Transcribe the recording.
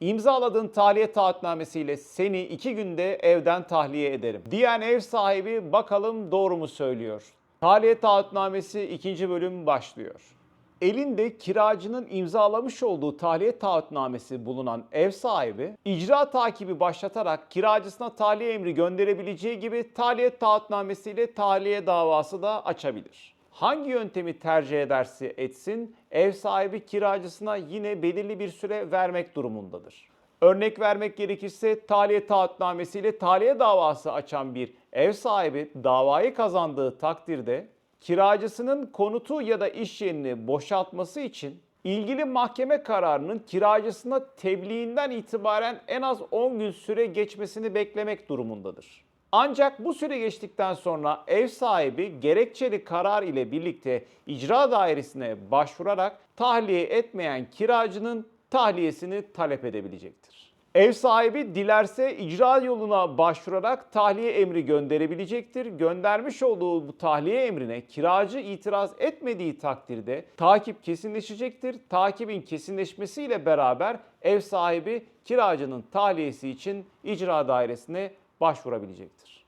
İmzaladığın tahliye taahhütnamesiyle seni iki günde evden tahliye ederim. Diyen ev sahibi bakalım doğru mu söylüyor? Tahliye taahhütnamesi ikinci bölüm başlıyor. Elinde kiracının imzalamış olduğu tahliye taahhütnamesi bulunan ev sahibi icra takibi başlatarak kiracısına tahliye emri gönderebileceği gibi tahliye taahhütnamesiyle tahliye davası da açabilir. Hangi yöntemi tercih ederse etsin ev sahibi kiracısına yine belirli bir süre vermek durumundadır. Örnek vermek gerekirse tahliye taahhütnamesiyle tahliye davası açan bir ev sahibi davayı kazandığı takdirde kiracısının konutu ya da iş yerini boşaltması için ilgili mahkeme kararının kiracısına tebliğinden itibaren en az 10 gün süre geçmesini beklemek durumundadır. Ancak bu süre geçtikten sonra ev sahibi gerekçeli karar ile birlikte icra dairesine başvurarak tahliye etmeyen kiracının tahliyesini talep edebilecektir. Ev sahibi dilerse icra yoluna başvurarak tahliye emri gönderebilecektir. Göndermiş olduğu bu tahliye emrine kiracı itiraz etmediği takdirde takip kesinleşecektir. Takibin kesinleşmesiyle beraber ev sahibi kiracının tahliyesi için icra dairesine başvurabilecektir.